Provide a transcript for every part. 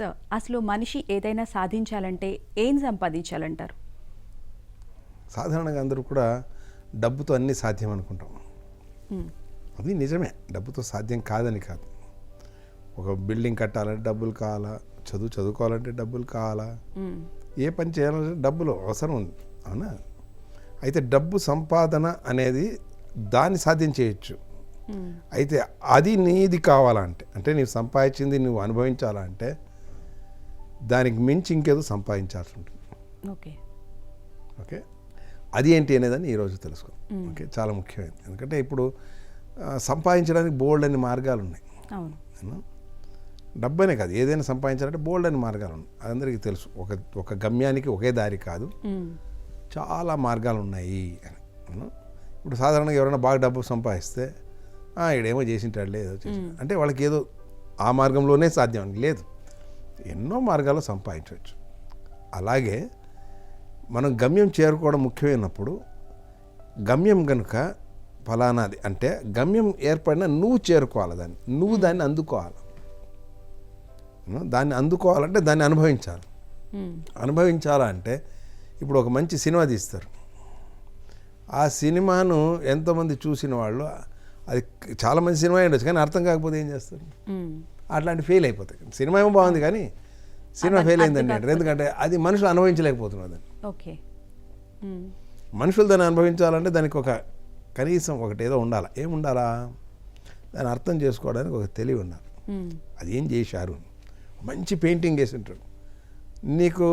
Sir అసలు మనిషి ఏదైనా సాధించాలంటే ఏం సంపాదించాలంటారు? సాధారణంగా అందరూ కూడా డబ్బుతో అన్నీ సాధ్యం అనుకుంటాం. అది నిజమే. డబ్బుతో సాధ్యం కాదని కాదు. ఒక బిల్డింగ్ కట్టాలంటే డబ్బులు కావాలా? చదువు చదువుకోవాలంటే డబ్బులు కావాలా. ఏ పని చేయాలంటే డబ్బులు అవసరం ఉంది. అవునా? అయితే డబ్బు సంపాదన అనేది దాన్ని సాధ్యం చేయొచ్చు. అయితే అది నీది కావాలంటే అంటే నీవు సంపాదించింది నువ్వు అనుభవించాలంటే దానికి మించి ఇంకేదో సంపాదించాల్సి ఉంటుంది. ఓకే. ఓకే? అది ఏంటి అనేదని ఈరోజు తెలుసుకో ఓకే? చాలా ముఖ్యమైనది. ఎందుకంటే ఇప్పుడు సంపాదించడానికి బోల్డ్ అన్ని మార్గాలు ఉన్నాయి? డబ్బనే కాదు. ఏదైనా సంపాదించాలంటే బోల్డ్ అని మార్గాలు ఉన్నాయి. అది అందరికీ తెలుసు. ఒక ఒక గమ్యానికి ఒకే దారి కాదు. చాలా మార్గాలు ఉన్నాయి అని? ఇప్పుడు సాధారణంగా ఎవరైనా బాగా డబ్బు సంపాదిస్తే "ఆ, ఈడేమో చేసింటాడు. లేదు చేసి అంటే వాళ్ళకి ఏదో ఆ మార్గంలోనే సాధ్యం అని లేదు. ఎన్నో మార్గాల్లో సంపాదించవచ్చు అలాగే మనం గమ్యం చేరుకోవడం ముఖ్యమైనప్పుడు గమ్యం కనుక ఫలానాది అంటే గమ్యం ఏర్పడిన నువ్వు చేరుకోవాలి దాన్ని నువ్వు దాన్ని అందుకోవాలి? దాన్ని అందుకోవాలంటే దాన్ని అనుభవించాలి. అనుభవించాలంటే ఇప్పుడు ఒక మంచి సినిమా తీస్తారు ఆ సినిమాను ఎంతోమంది చూసిన వాళ్ళు అది చాలా మంచి సినిమా ఉండొచ్చు కానీ అర్థం కాకపోతే ఏం చేస్తారు. అట్లాంటి ఫెయిల్ అయిపోతాయి. సినిమా ఏమో బాగుంది కానీ సినిమా ఫెయిల్ అయిందండి. అంటారు. ఎందుకంటే అది మనుషులు అనుభవించలేకపోతున్నారు దాన్ని. ఓకే. మనుషులు దాన్ని అనుభవించాలంటే దానికి ఒక కనీసం ఒకటి ఏదో ఉండాలి. ఏం ఉండాలా దాన్ని అర్థం చేసుకోవడానికి ఒక తెలివి ఉండాలి. అది ఏం చేశారు? మంచి పెయింటింగ్ వేసి ఉంటాడు నీకు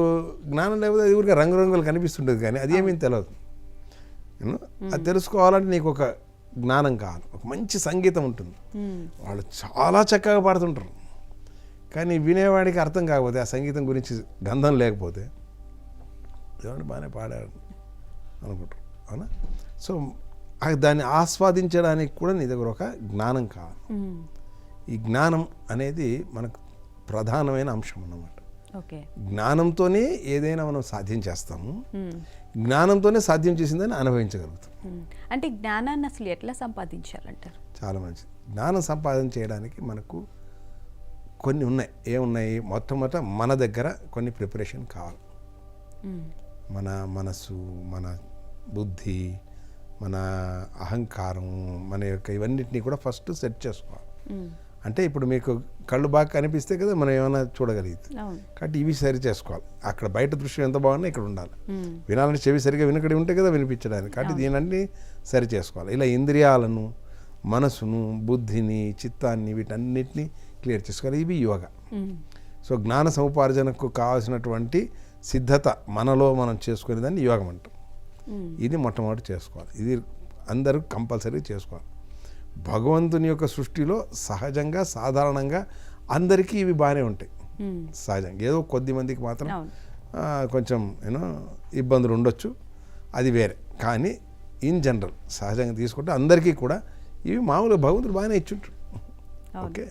జ్ఞానం లేకపోతే అది ఊరికే రంగురంగులు కనిపిస్తుంటుంది కానీ అది ఏమీ తెలియదు? అది తెలుసుకోవాలంటే నీకు ఒక జ్ఞానం కావాలి ఒక మంచి సంగీతం ఉంటుంది. వాళ్ళు చాలా చక్కగా పాడుతుంటారు. కానీ వినేవాడికి అర్థం కాకపోతే ఆ సంగీతం గురించి గంధం లేకపోతే ఏమంటే బాగానే పాడారు అనుకుంటారు. అవునా? సో దాన్ని ఆస్వాదించడానికి కూడా నీ దగ్గర ఒక జ్ఞానం కావాలి. ఈ జ్ఞానం అనేది మనకు ప్రధానమైన అంశం అన్నమాట. జ్ఞానంతోనే ఏదైనా మనం సాధ్యం చేస్తాము. జ్ఞానంతోనే సాధ్యం చేసిందని అనుభవించగలుగుతాం. అంటే జ్ఞానాన్ని అసలు ఎట్లా సంపాదించాలంటారు? చాలా మంచిది. జ్ఞానం సంపాదన చేయడానికి మనకు కొన్ని ఉన్నాయి. ఏమున్నాయి? మొట్టమొదట మన దగ్గర కొన్ని ప్రిపరేషన్ కావాలి. మన మనసు మన బుద్ధి మన అహంకారం మన యొక్క ఇవన్నిటిని కూడా ఫస్ట్ సెట్ చేసుకోవాలి. అంటే ఇప్పుడు మీకు కళ్ళు బాగా కనిపిస్తే కదా మనం ఏమైనా చూడగలిగితే. కాబట్టి ఇవి సరి చేసుకోవాలి. అక్కడ బయట దృశ్యం ఎంత బాగున్నా ఇక్కడ ఉండాలి. మ్మ్. వినాలంటే చెవి సరిగా వినకడి ఉంటే కదా వినిపించడానికి. కాబట్టి దీనన్నీ సరి చేసుకోవాలి. ఇలా ఇంద్రియాలను మనసును బుద్ధిని చిత్తాన్ని వీటన్నిటిని క్లియర్ చేసుకోవాలి. ఇవి యోగా. సో జ్ఞాన సముపార్జనకు కావాల్సినటువంటి సిద్ధత మనలో మనం చేసుకునే దాన్ని యోగం అంటాం. ఇది మొట్టమొదటి చేసుకోవాలి. ఇది అందరూ కంపల్సరీ చేసుకోవాలి. భగవంతుని యొక్క సృష్టిలో సహజంగా సాధారణంగా అందరికీ ఇవి బాగానే ఉంటాయి. సహజంగా. ఏదో కొద్ది మందికి మాత్రం కొంచెం యూనో ఇబ్బందులు ఉండొచ్చు. అది వేరే. కానీ ఇన్ జనరల్ సహజంగా తీసుకుంటే అందరికీ కూడా ఇవి మామూలుగా భగవంతుడు బాగానే ఇచ్చుంటారు. ఓకే?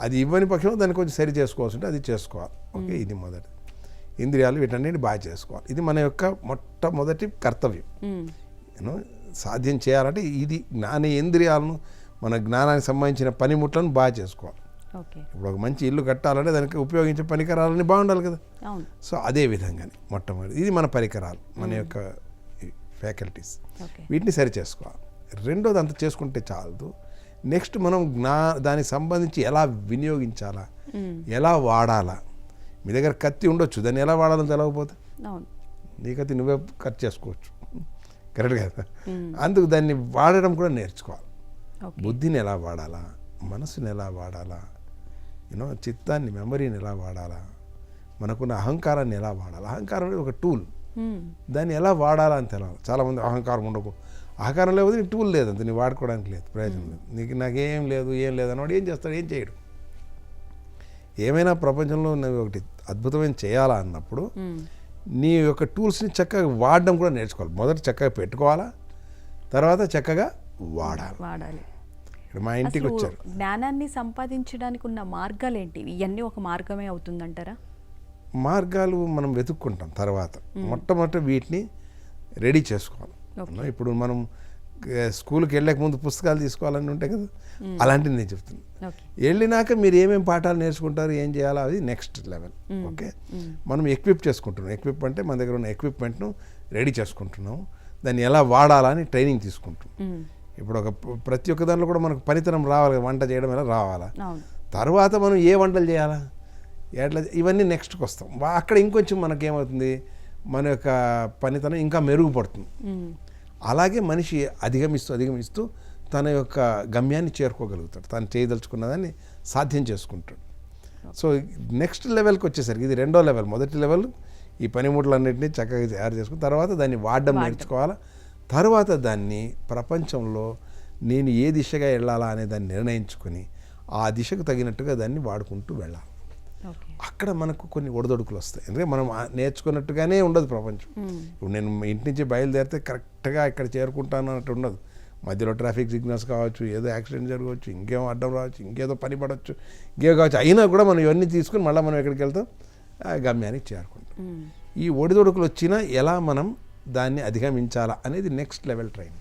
అది ఇవ్వని పక్షంలో దాన్ని కొంచెం సరి చేసుకోవాల్సి ఉంటే అది చేసుకోవాలి. ఓకే? ఇది మొదటి. ఇంద్రియాలు వీటన్నిటి బాగా చేసుకోవాలి. ఇది మన యొక్క మొట్టమొదటి కర్తవ్యం. యూనో సాధ్యం చేయాలంటే ఇది జ్ఞాన ఇంద్రియాలను మన జ్ఞానానికి సంబంధించిన పనిముట్లను బాగా చేసుకోవాలి. ఇప్పుడు ఒక మంచి ఇల్లు కట్టాలంటే దానికి ఉపయోగించే పరికరాలన్నీ బాగుండాలి కదా. సో అదే విధంగానే మొట్టమొదటి ఇది మన పరికరాలు మన యొక్క ఫ్యాకల్టీస్ వీటిని సరి చేసుకోవాలి. రెండోది అంత చేసుకుంటే చాలదు. నెక్స్ట్ మనం జ్ఞా దానికి సంబంధించి ఎలా వినియోగించాలా. ఎలా వాడాలా మీ దగ్గర కత్తి ఉండొచ్చు దాన్ని ఎలా వాడాలని తెలవకపోతే? నీ కత్తి నువ్వే కట్ చేసుకోవచ్చు. కరెక్ట్ కదా. అందుకు దాన్ని వాడడం కూడా నేర్చుకోవాలి. బుద్ధిని ఎలా వాడాలా? మనసుని ఎలా వాడాలా? యూనో చిత్తాన్ని మెమరీని ఎలా వాడాలా? మనకున్న అహంకారాన్ని ఎలా వాడాలా? అహంకారం అనేది ఒక టూల్ మ్మ్. దాన్ని ఎలా వాడాలా అని తెలవాలి. చాలామంది అహంకారం ఉండకు. అహంకారం లేకపోతే నీకు టూల్ లేదు అంత నీ వాడుకోవడానికి లేదు ప్రయోజనం లేదు. నీకు నాకేం లేదు ఏం లేదు అన్నవాడు ఏం చేస్తాడు? ఏం చేయడు. ఏమైనా ప్రపంచంలో నువ్వు ఒకటి అద్భుతమైన చేయాలా అన్నప్పుడు మ్మ్. నీ యొక్క టూల్స్ని చక్కగా వాడడం కూడా నేర్చుకోవాలి. మొదట చక్కగా పెట్టుకోవాలా? తర్వాత చక్కగా వాడాలి. వాడాలి. ఇప్పుడు మా ఇంటికి వచ్చారు. జ్ఞానాన్ని సంపాదించడానికి ఉన్న మార్గాలు ఏంటి ఇవన్నీ ఒక మార్గమే అవుతుందంటారా? మార్గాలు మనం వెతుక్కుంటాం తర్వాత. మొట్టమొదట వీటిని రెడీ చేసుకోవాలి. ఇప్పుడు మనం స్కూల్కి వెళ్ళక ముందు పుస్తకాలు తీసుకోవాలని ఉంటాయి కదా? అలాంటివి నేను చెప్తున్నాను వెళ్ళినాక మీరు ఏమేమి పాఠాలు నేర్చుకుంటారు ఏం చేయాలో అది నెక్స్ట్ లెవెల్. ఓకే? మనం ఎక్విప్ చేసుకుంటున్నాం. ఎక్విప్ అంటే మన దగ్గర ఉన్న ఎక్విప్మెంట్ను రెడీ చేసుకుంటున్నాం. దాన్ని ఎలా వాడాలని ట్రైనింగ్ తీసుకుంటున్నాం. ఇప్పుడు ఒక ప్రతి ఒక్క దాంట్లో కూడా మనకు పనితనం రావాలి వంట చేయడం ఎలా రావాలా? తర్వాత మనం ఏ వంటలు చేయాలా? ఎట్లా ఇవన్నీ నెక్స్ట్కి వస్తాం. అక్కడ ఇంకొంచెం మనకేమవుతుంది? మన యొక్క పనితనం ఇంకా మెరుగుపడుతుంది. అలాగే మనిషి అధిగమిస్తూ అధిగమిస్తూ తన యొక్క గమ్యాన్ని చేరుకోగలుగుతాడు. తను చేయదలుచుకున్నదాన్ని సాధ్యం చేసుకుంటాడు. సో నెక్స్ట్ లెవెల్కి వచ్చేసరికి ఇది రెండో లెవెల్ మొదటి లెవెల్ ఈ పనిముట్లన్నింటినీ చక్కగా తయారు చేసుకుని తర్వాత దాన్ని వాడడం. నేర్చుకోవాలా? తర్వాత దాన్ని ప్రపంచంలో నేను ఏ దిశగా వెళ్ళాలా అనే దాన్ని నిర్ణయించుకొని ఆ దిశకు తగినట్టుగా దాన్ని వాడుకుంటూ వెళ్ళాలి. అక్కడ మనకు కొన్ని ఒడిదొడుకులు వస్తాయి. ఎందుకంటే మనం నేర్చుకున్నట్టుగానే ఉండదు ప్రపంచం. ఇప్పుడు నేను ఇంటి నుంచి బయలుదేరితే కరెక్ట్గా ఇక్కడ చేరుకుంటాను అన్నట్టు ఉండదు. మధ్యలో ట్రాఫిక్ సిగ్నల్స్ కావచ్చు ఏదో యాక్సిడెంట్ జరగవచ్చు ఇంకేమో అడ్డం రావచ్చు ఇంకేదో పని పడవచ్చు ఇంకేదో కావచ్చు. అయినా కూడా మనం ఇవన్నీ తీసుకుని మళ్ళీ మనం ఎక్కడికి వెళ్తాం? గమ్యానికి చేరుకుంటాం. ఈ ఒడిదొడుకులు వచ్చినా ఎలా మనం దాన్ని అధిగమించాలా అనేది నెక్స్ట్ లెవెల్ ట్రైనింగ్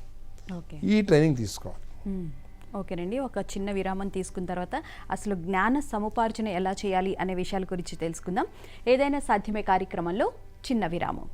ఓకే. ఈ ట్రైనింగ్ తీసుకోవాలి. ఓకేనండి. ఒక చిన్న విరామం తీసుకున్న తర్వాత అసలు జ్ఞాన సముపార్జన ఎలా చేయాలి అనే విషయాల గురించి తెలుసుకుందాం. ఏదైనా సాధ్యమే కార్యక్రమంలో చిన్న విరామం.